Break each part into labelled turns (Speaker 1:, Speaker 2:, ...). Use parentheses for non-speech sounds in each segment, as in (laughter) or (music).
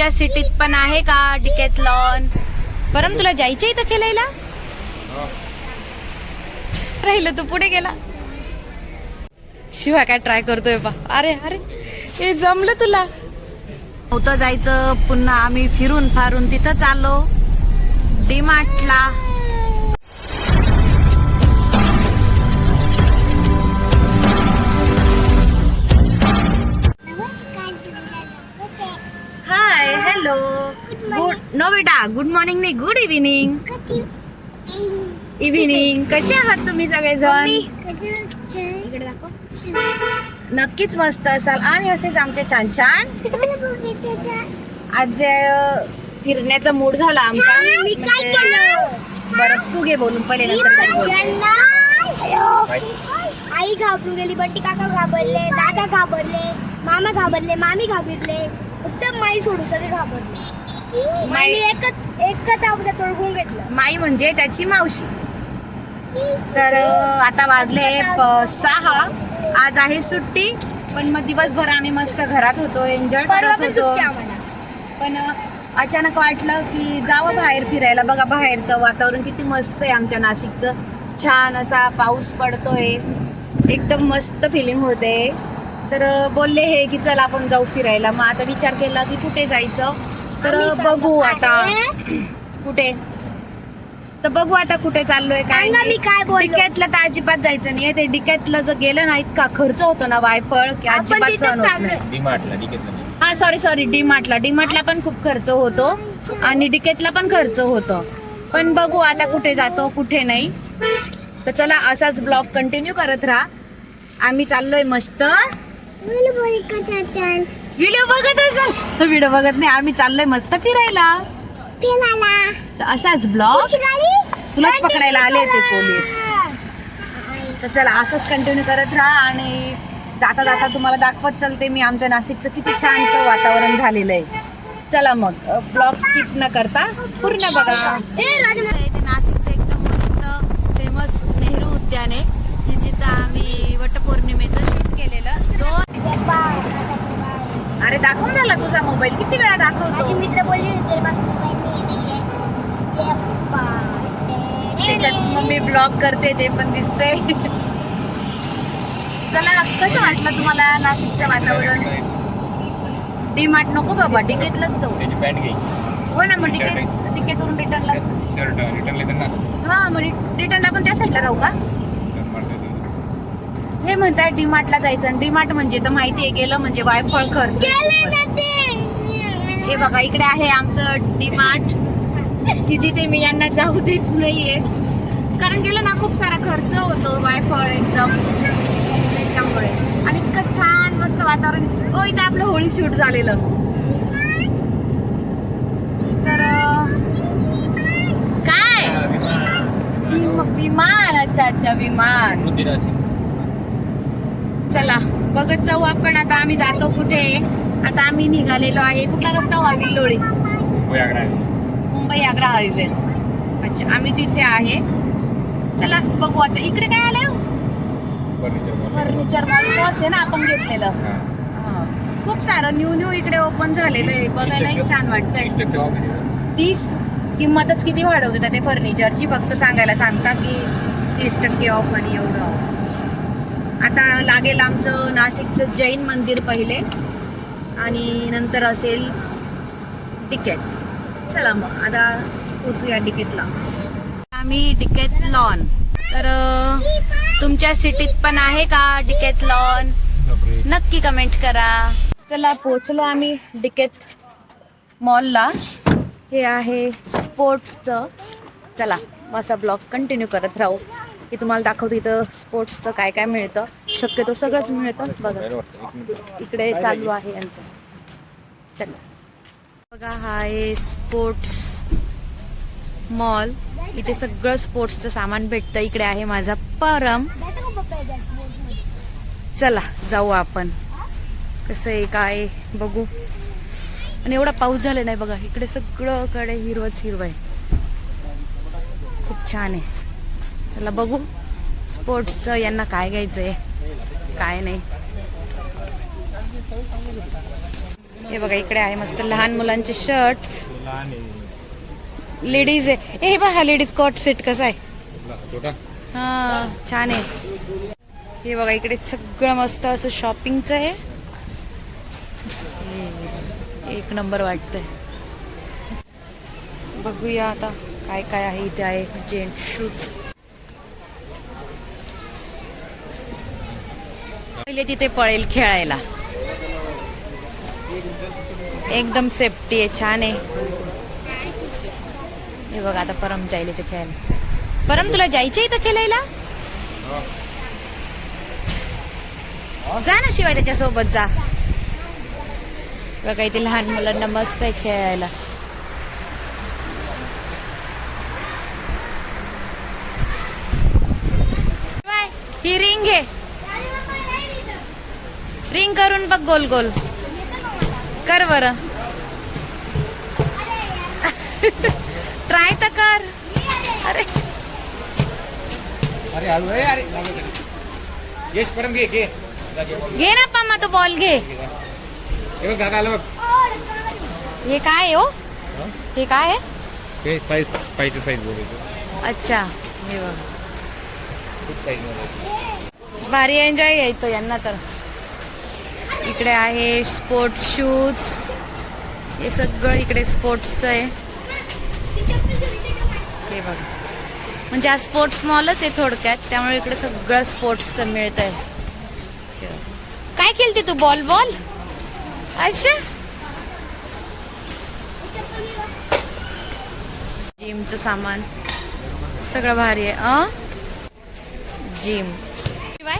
Speaker 1: तुमच्या सिटीत पण आहे का डिकेथलॉन? परम तुला जायचं इथं खेळायला राहिलं तू पुढे गेला. शिवा काय ट्राय करतोय बा. अरे अरे हे जमलं तुला? होतं जायचं पुन्हा आम्ही फिरून फारून तिथं चाललो. डीमार्टला. हॅलो गुड नो बेटा. गुड मॉर्निंग नाही गुड इव्हिनिंग इव्हिनिंग कसे आहात तुम्ही सगळेजण? नक्कीच मस्त असाल. आणि असेच आमचे छान छान. आज फिरण्याचा मूड झाला आमचा. म्हणजे-? बरं तू घे बोलून पहिले नंतर
Speaker 2: आई घाबरून गेली बंटी काका घाबरले दादा घाबरले मामा घाबरले मामी घाबरले. फक्त माई सोडू सगळे घाबरले. माई एकच एकच अगोदर तोडून घेतलं.
Speaker 1: माई म्हणजे त्याची मावशी. तर आता वाजले सहा. आज आहे सुट्टी पण मग दिवसभर आम्ही मस्त घरात होतो एन्जॉय करत होतो. पण अचानक वाटलं की जावं बाहेर फिरायला. बघा बाहेरचं वातावरण किती मस्त आहे आमच्या नाशिकचं. छान असा पाऊस पडतोय. एकदम मस्त फिलिंग होते. तर बोलले हे की चला आपण जाऊ फिरायला. मग आता विचार केला की कुठे जायचं? तर बघू आता. कुठे? तर बघू आता कुठे चाललोय काय
Speaker 2: सांगा मी काय.
Speaker 1: डिकेतला तर अजिबात जायचं नाही ते डिकेतला जर गेलं ना इतका खर्च होतो ना वायफळ की अजिबात सहन होत नाही. हा सॉरी सॉरी डी मार्टला डी मार्टला पण खूप खर्च होतो आणि डिकेतला पण खर्च होतो. पण बघू आता कुठे जातो कुठे नाही. तर चला असाच ब्लॉग कंटिन्यू करत राहा. आम्ही चाललोय मस्त. व्हिडिओ बघत असाल. व्हिडिओ बघत नाही. आम्ही चाललोय मस्त फिरायला. तर असाच ब्लॉग तुलाच पकडायला आले होते पोलीस. तर चला असंच कंटिन्यू करत राहा आणि जाता जाता तुम्हाला दाखवत चलते मी आमच्या नाशिकचं किती छानसं वातावरण झालेलं आहे. चला मग ब्लॉग स्किप न करता पूर्ण बघा. इथे नाशिकचं एकदम मस्त फेमस नेहरू उद्यान आहे. की जिथं आम्ही वटपौर्णिमेचं शूट केलेलं. दोन अरे दाखव ना तुझा मोबाईल. किती वेळा दाखवतो?
Speaker 2: मित्र बोलली
Speaker 1: त्याच्यात मग मी ब्लॉग करते ते पण दिसतंय. चला कसं वाटलं तुम्हाला नाशिकचं वातावरण? डी मार्ट नको बाबा डिकेतलाच जाऊ.
Speaker 3: त्याची पॅन्ट घ्यायची.
Speaker 1: हो ना मग डिकेट डिकेतवरून रिटर्नला.
Speaker 3: शर्ट
Speaker 1: हा मग रिटर्नला पण त्या साईडला राहू का. हे म्हणताय डी मार्टला जायचं आणि डी मार्ट म्हणजे तर माहिती आहे गेलं म्हणजे वायफळ खर्च. हे बघा इकडे आहे आमचं डी मार्ट की जिथे मी यांना जाऊ देत नाहीये. कारण गेलं ना खूप सारा खर्च होतो वायफळ एकदम. त्याच्यामुळे. आणि इतकं छान मस्त वातावरण. हो इथे आपलं होळी शूट झालेलं. तर काय?
Speaker 3: विमान.
Speaker 1: विम- विमान. अच्छा अच्छा विमान. चला बघत जाऊ आपण आता आम्ही जातो कुठे. आता आम्ही निघालेलो आहे. कुठला रस्ता व्हा विल्लोळी
Speaker 3: प्रयागराज आहे.
Speaker 1: मुंबई आग्रा हायवे अच्छा आम्ही तिथे आहे. चला बघू आता. इकडे काय आलं?
Speaker 3: फर्निचर
Speaker 1: आहे ना आपण घेतलेलं. खूप सारं न्यू न्यू इकडे ओपन झालेलं आहे. बघायलाही छान वाटतंय.
Speaker 3: तीस
Speaker 1: किंमतच किती वाढवते ते फर्निचरची फक्त सांगायला सांगता की तीस टक्के ऑफ आणि एवढं. आता लागेल आमचं नाशिकचं जैन मंदिर पहिले. आणि नंतर असेल टिकेत चला मग आता पोचूया टिकेतला आम्ही टिकेत लॉन. तर तुमच्या सिटीत पण आहे का डिकेट लॉन? नक्की कमेंट करा. चला पोचलो आम्ही डिकेत मॉलला. हे आहे स्पोर्ट्सचं. चला असा ब्लॉग कंटिन्यू करत राहू. की तुम्हाला दाखवतो इथं स्पोर्ट्सचं काय काय मिळतं. शक्यतो सगळंच मिळतं. बघा. इकडे चालू आहे यांचं. चला. बघा हा आहे स्पोर्ट्स मॉल. इथे सगळं स्पोर्ट्सचं सामान भेटतं. इकडे आहे माझा परम. चला जाऊ आपण. कसं आहे काय बघू. आणि एवढा पाऊस झाला नाही बघा. इकडे सगळं कडे हिरवच हिरवं आहे. खूप छान आहे. चला बघू. स्पोर्ट्सचं यांना काय घ्यायचं आहे काय नाही. हे बघा इकडे आहे मस्त लहान मुलांचे शर्ट्स लेडीज आहे. हे बघा लेडीज कॉट सेट कसा आहे? हा छान आहे. हे बघा इकडे सगळं मस्त असं शॉपिंगचं आहे. एक नंबर वाटतंय. बघूया आता काय काय आहे इथे आहे जेंट शूज पहिले तिथे पळेल खेळायला. एकदम सेफ्टी आहे छान आहे. हे बघा आता परम जाईल इथे खेळायला. परम तुला जायचे इथं खेळायला? जा ना शिवाय त्याच्यासोबत जा. बघा इथे लहान मुलांना मस्त आहे खेळायला. ही रिंग घे. रिंग करून बघ गोल गोल. कर बर. ट्राय तर कर. अरे.
Speaker 3: घे
Speaker 1: ना पम्मा तो बॉल घे.
Speaker 3: हे
Speaker 1: हे काय हो?
Speaker 3: हं?
Speaker 1: काय
Speaker 3: पायची साईज बोलायचं
Speaker 1: अच्छा हे बघ. भारी एन्जॉय यायचं यांना तर. इकडे आहे स्पोर्ट शूज हे सगळं इकडे स्पोर्ट्सचं आहे. हे बघ. म्हणजे हा स्पोर्ट्स मॉलच आहे थोडक्यात. त्यामुळे इकडे सगळं स्पोर्ट्सचं मिळत आहे काय केलते तू? बॉल बॉल अच्छा. जिमचं सामान. सगळं भारी आहे. अ? जिम शिवाय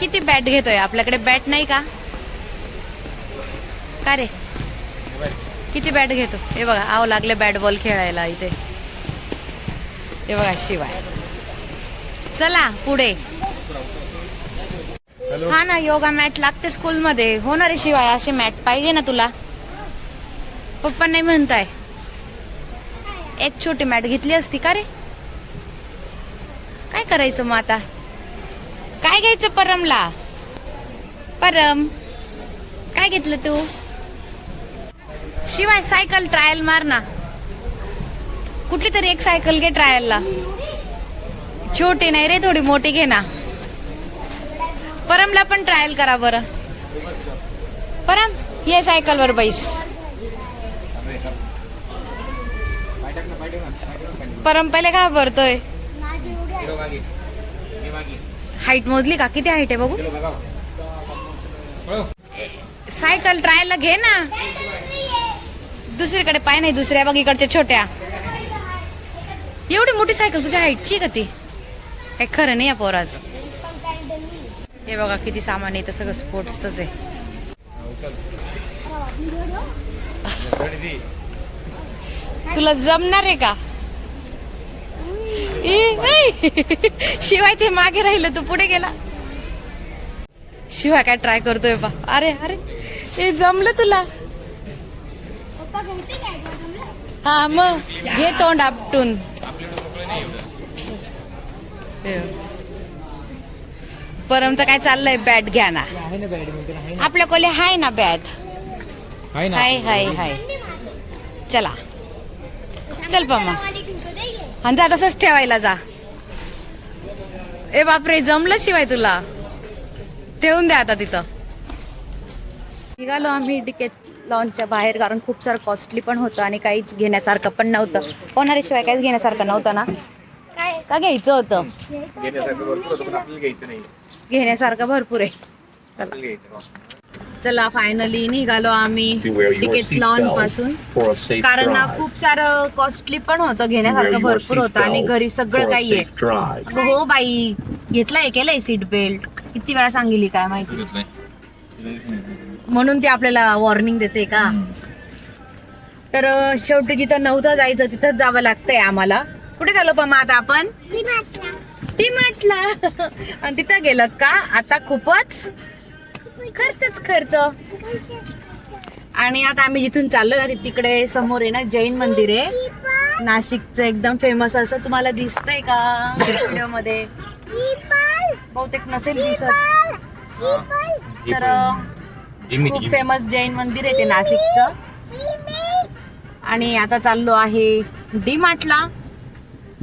Speaker 1: किती बॅट घेतोय? आपल्याकडे बॅट नाही का? का रे? किती बॅट घेतो? हे बघा आव लागले बॅट बॉल खेळायला इथे. हे बघा शिवाय. चला पुढे. हा ना योगा मॅट लागते स्कूलमध्ये. होणार आहे शिवाय असे मॅट पाहिजे ना तुला. पप्पा नाही म्हणताय. एक छोटी मॅट घेतली असती का रे? काय करायचं मग आता? काय घ्यायचं परमला? परम काय घेतलं तू? शिवाय सायकल ट्रायल मार ना कुठली तरी एक सायकल घे ट्रायलला छोटी नाही रे थोडी मोठी घे ना. परमला पण ट्रायल करा बरं. परम ये सायकल वर बैस. परम पहिले का भरतोय?
Speaker 3: हे
Speaker 1: हाईट मोजली का? किती हाईट आहे बघू. सायकल ट्रायलला घे ना. दुसरीकडे पाय नाही दुसऱ्या बघ इकडच्या छोट्या. एवढी मोठी सायकल तुझ्या हाईटची का ती? काय खरं नाही या पोराचं. हे बघा किती सामान आहे सगळं स्पोर्ट्सच आहे. तुला जमणार आहे का? शिवाय ते मागे राहिलं तू पुढे गेला. शिवाय काय ट्राय करतोय बा. अरे अरे हे जमलं तुला
Speaker 2: पप्पा घरचे काय तुला जमलं?
Speaker 1: हा मग घे तोंड आपटून. परमचं काय चाललंय? बॅट घ्या ना. आपल्या कोले हाय ना बॅट? हाय हाय हाय चला. चल
Speaker 2: ये.
Speaker 1: आणि जा तसंच ठेवायला जा. ए बापरे जमलं शिवाय तुला. ठेवून द्या आता तिथं. निघालो आम्ही डिकेट लॉनच्या बाहेर कारण खूप सारं कॉस्टली पण होतं आणि काहीच घेण्यासारखं पण नव्हतं. होणारे शिवाय काहीच घेण्यासारखं नव्हतं ना.
Speaker 2: काय?
Speaker 1: का घ्यायचं होतं?
Speaker 3: घेण्यासारखं भरपूर होतं पण आपल्याला घ्यायचं नाही
Speaker 1: घेण्यासारखं भरपूर आहे. चला. चला फायनली निघालो आम्ही डिकेट
Speaker 4: लॉनपासून.
Speaker 1: कारण ना. खूप सारं कॉस्टली पण होतं घेण्यासारखं भरपूर होतं आणि घरी सगळं काही आहे हो बाई घेतलंय केलंय सीट बेल्ट किती वेळा सांगितली काय माहिती? म्हणून ती आपल्याला वॉर्निंग देते का? तर शेवटी जिथं नव्हतं जायचं तिथंच जावं लागतंय आम्हाला. कुठे झालो पण मग आता आपण?
Speaker 2: ती
Speaker 1: म्हटलं आणि तिथं गेलं का? आता खूपच खर्चच खर्च. आणि आता आम्ही जिथून चाललो ना तिकडे समोर आहे ना जैन मंदिर आहे. नाशिकचं एकदम फेमस असं तुम्हाला दिसतंय का?
Speaker 2: व्हिडिओमध्ये
Speaker 1: बहुतेक नसेल दिसत. तर खूप फेमस जैन मंदिर आहे ते नाशिकचं. आणि आता चाललो आहे डी मार्टला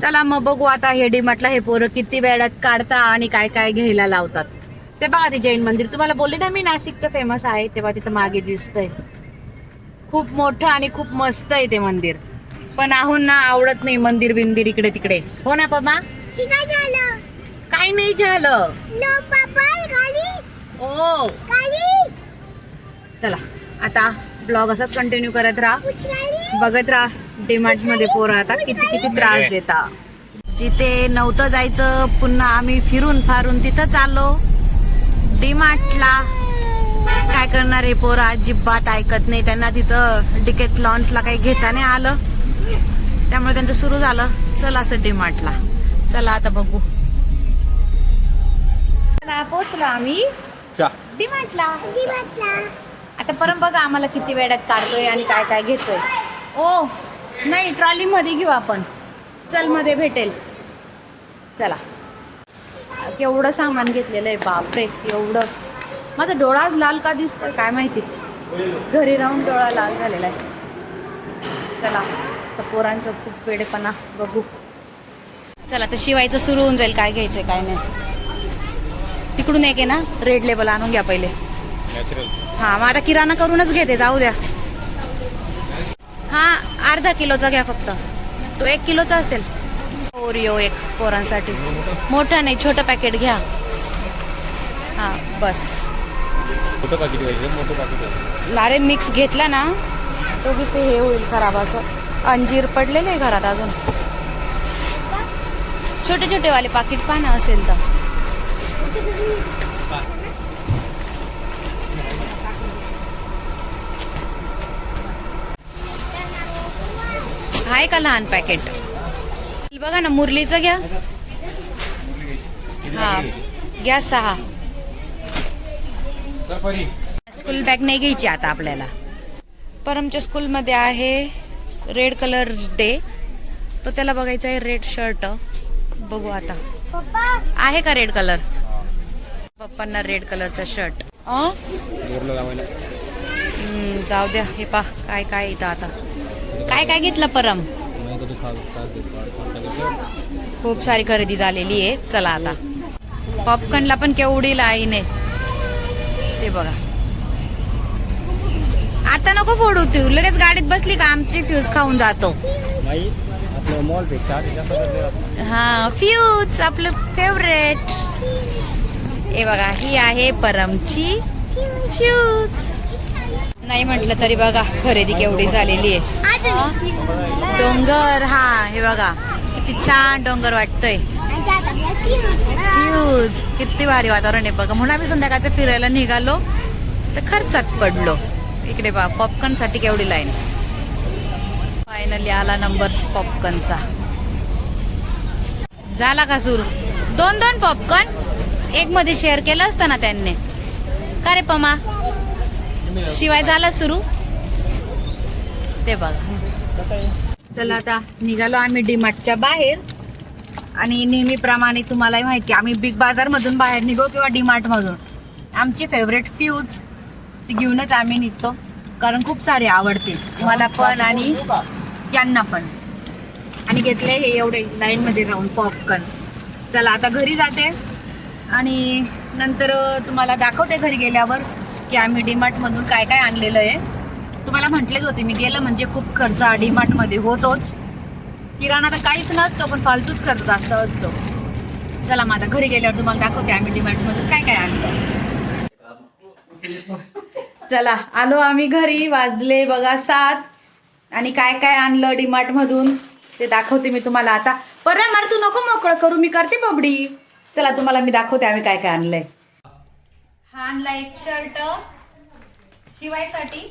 Speaker 1: चला मग बघू आता हे डी मार्टला हे पोरं किती वेळात काढता आणि काय काय घ्यायला लावतात. ते बघा ते जैन मंदिर. तुम्हाला बोलले ना मी नाशिकचं फेमस आहे तेव्हा तिथं मागे दिसतंय. खूप मोठं आणि खूप मस्त आहे ते मंदिर. पण आहोन ना आवडत नाही मंदिर बिंदिर इकडे तिकडे. हो ना पप्पा?
Speaker 2: काय झालं.
Speaker 1: काही नाही झालं. ओ
Speaker 2: गाली
Speaker 1: चला आता ब्लॉग असाच कंटिन्यू करत राहा. बघत राहा डीमार्टमध्ये पोरं आता किती किती त्रास देता. जिथे नव्हतं जायचं पुन्हा आम्ही फिरून फारून तिथं चाललो. डीमार्टला काय करणार आहे पोरं? अजिबात ऐकत नाही. त्यांना तिथं डिकेत लॉन्सला काही घेता नाही आलं. त्यामुळे त्यांचं सुरू झालं. चला असं डीमार्टला चला आता बघू. चला पोचलो आम्ही. डीमार्टला
Speaker 2: डी म्हटला
Speaker 1: आता परम बघा आम्हाला किती वेळात काढतोय आणि काय काय घेतोय. ओ नाही ट्रॉली मध्ये घेऊ आपण. चलमध्ये भेटेल. चला. केवढं सामान घेतलेलं आहे बापरे एवढं. माझा डोळा लाल का दिसतोय काय माहिती. घरी राहून डोळा लाल झालेला आहे. चला तर पोरांचं खूप वेडेपणा बघू. चला तर शिवायचं सुरू होऊन जाईल काय घ्यायचंय काय नाही. तिकडून एक आहे ना रेड लेबल आणून घ्या पहिले. हा मग आता किराणा करूनच घेते जाऊ द्या. हा अर्धा किलोचा घ्या फक्त. तो एक किलोचा असेल. ओरिओ एक पोरांसाठी. मोठा नाही छोटं पॅकेट घ्या. हा बस.
Speaker 3: मोठं पाकिट पाहिजे मोठं पाकिट
Speaker 1: लारे मिक्स घेतला ना तो ते हे होईल खराब असं. अंजीर पडलेले आहे घरात अजून. छोटे छोटे वाले पाकिट पाना असेल तर. आहे का लहान पॅकेट? बघा ना मुरलीचं घ्या. हा घ्या सहा. स्कूल बॅग नाही घ्यायची आता आपल्याला. परमच्या स्कूलमध्ये आहे रेड कलर डे. तर त्याला बघायचं आहे रेड शर्ट. बघू आता. आहे का रेड कलर? पप्पांना रेड कलरचा शर्ट. जाऊ द्या. हे पा काय काय इथं आता. काय काय घेतलं परम? खूप सारी खरेदी झालेली आहे. चला आता. पॉपकॉर्नला पण केवढी लाईन आहे. ते बघा. आता नको फोडू तू. लगेच गाडीत बसली का आमची फ्यूज खाऊन जातो. हा फ्यूज आपलं फेवरेट हे बघा ही आहे परमची फ्यूज नाही म्हटलं तरी बघा खरेदी केवढी झालेली आहे. डोंगर हा हे बघा किती छान डोंगर वाटतोय. फ्यूज किती भारी वातावरण आहे बघा. म्हणून आम्ही संध्याकाळचं फिरायला निघालो तर खर्चात पडलो. इकडे बा पॉपकॉर्नसाठी केवढी लाईन फायनली आला नंबर पॉपकॉर्नचा झाला का सुरू? दोन दोन पॉपकॉर्न एक मध्ये शेअर केलं असतं ना त्यांनी. का रे पमा? शिवाय झाला सुरू. ते बघा. चला आता निघालो आम्ही डीमार्टच्या बाहेर. आणि नेहमीप्रमाणे तुम्हालाही माहिती आम्ही बिग बाजार मधून बाहेर निघो किंवा डीमार्ट मधून. आमची फेवरेट फ्यूज ती घेऊनच आम्ही निघतो. कारण खूप सारे आवडते. मला पण आणि यांना पण. आणि घेतले हे एवढे लाईन मध्ये राहून पॉपकॉर्न चला आता घरी जाते. आणि नंतर तुम्हाला दाखवते घरी गेल्यावर. की आम्ही डीमार्टमधून काय काय आणलेलं आहे. तुम्हाला म्हटलेच होते मी गेलं म्हणजे खूप खर्च डीमार्टमध्ये होतोच. किराणा तर काहीच नसतो पण फालतूच खर्च जास्त असतो. चला मग आता घरी गेल्यावर तुम्हाला दाखवते आम्ही डीमार्टमधून काय काय आणलं. चला आलो आम्ही घरी वाजले बघा सात. आणि काय काय आणलं डीमार्टमधून ते दाखवते मी तुम्हाला आता. परत मार तू नको मोकळं करू मी करते बबडी. चला तुम्हाला मी दाखवते आम्ही काय काय आणलंय. हा आणला एक शर्ट शिवायसाठी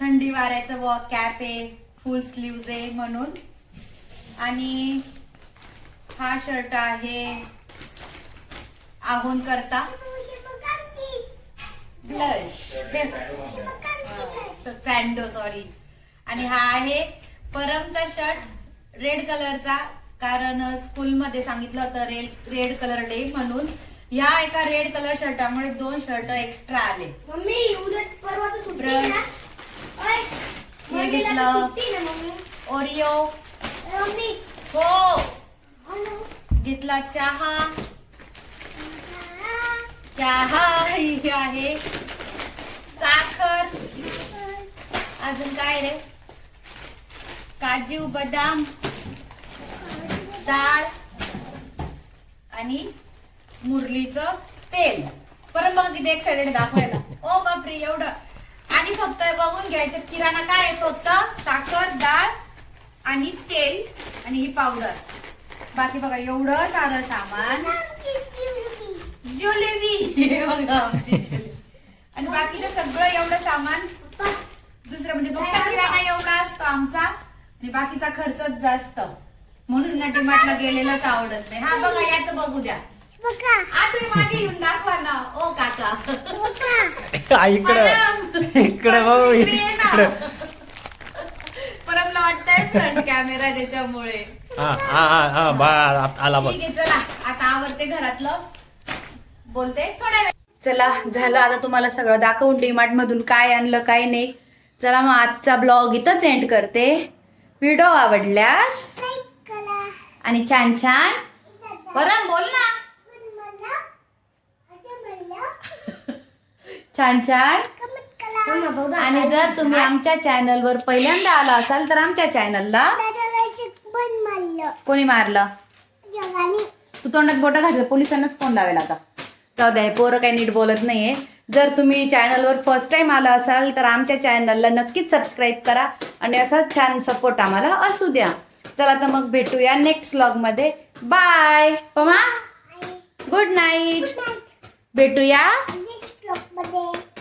Speaker 1: थंडी वाऱ्याचं व कॅप आहे फुल स्लीव्ज आहे म्हणून. आणि हा शर्ट आहे आहोन करता. ब्लश फॅन्डो सॉरी आणि हा आहे परमचा शर्ट रेड कलरचा कारण स्कूलमध्ये सांगितलं होतं रेड रेड कलर डे म्हणून. ह्या एका रेड कलर शर्टामुळे दोन शर्ट एक्स्ट्रा आले.
Speaker 2: मम्मी उद्या परवा तर सुट्टी
Speaker 1: ब्रश.
Speaker 2: आहे ना? ओय, मंडेला तर
Speaker 1: घेतलं.
Speaker 2: सुट्टी आहे ना मम्मी?
Speaker 1: ओरिओ
Speaker 2: मम्मी,
Speaker 1: हो.
Speaker 2: हो ना?
Speaker 1: घेतला चहा. चहा. ही आहे. साखर. अजून काय रे? काजू बदाम. डाळ आणि मुरलीचं तेल. परत मग किती एक्साइटेड दाखवायला. ओ बापरे एवढं. आणि फक्त बघून घ्यायचं किराणा काय आहे? फक्त साखर डाळ आणि तेल आणि ही पावडर बाकी बघा एवढं सारं सामान. जिलेबी. हे बघा आमची जिलेबी. आणि बाकीचं सगळं एवढं सामान. दुसरं म्हणजे फक्त किराणा एवढा असतो आमचा. आणि बाकीचा खर्चच जास्त. म्हणून ना डिमार्टला गेलेलंच आवडत नाही. हा बघा याचं बघू द्या.
Speaker 2: बघा,
Speaker 1: आ तुम्ही मागे येऊन दाखवा ना. ओ काका.
Speaker 2: बघा. (laughs)
Speaker 4: आ, इकडं. इकडं भाऊ इकडं
Speaker 1: परमला वाटतंय फ्रंट कॅमेरा त्याच्यामुळे.
Speaker 4: हा हा हा हा बा आला बघ.
Speaker 1: ठीक आहे चला. आता आवडते घरातलं. बोलते थोड्या वेळ. चला झालं आता तुम्हाला सगळं दाखवून डीमार्ट मधून काय आणलं काय नाही. चला मग आजचा ब्लॉग इथंच एंड करते. व्हिडिओ आवडल्यास. आणि छान छान. परम बोल ना
Speaker 2: पण मला असं म्हणलं,
Speaker 1: छान छान. आणि जर तुम्ही आमच्या चॅनलवर पहिल्यांदा आला असाल तर आमच्या चॅनलला कोणी मारलं? तू तोंडात बोटं घातलं पोलिसांनाच फोन लावेल आता. जाऊ द्या पोरं काही नीट बोलत नाहीये. जर तुम्ही चॅनलवर फर्स्ट टाइम आला असाल तर आमच्या चॅनलला नक्कीच सबस्क्राईब करा आणि असा छान सपोर्ट आम्हाला असू द्या. चला तर मग भेटूया नेक्स्टमध्ये. बाय पमा. गुड नाईट भेटूया.
Speaker 2: lokma değil.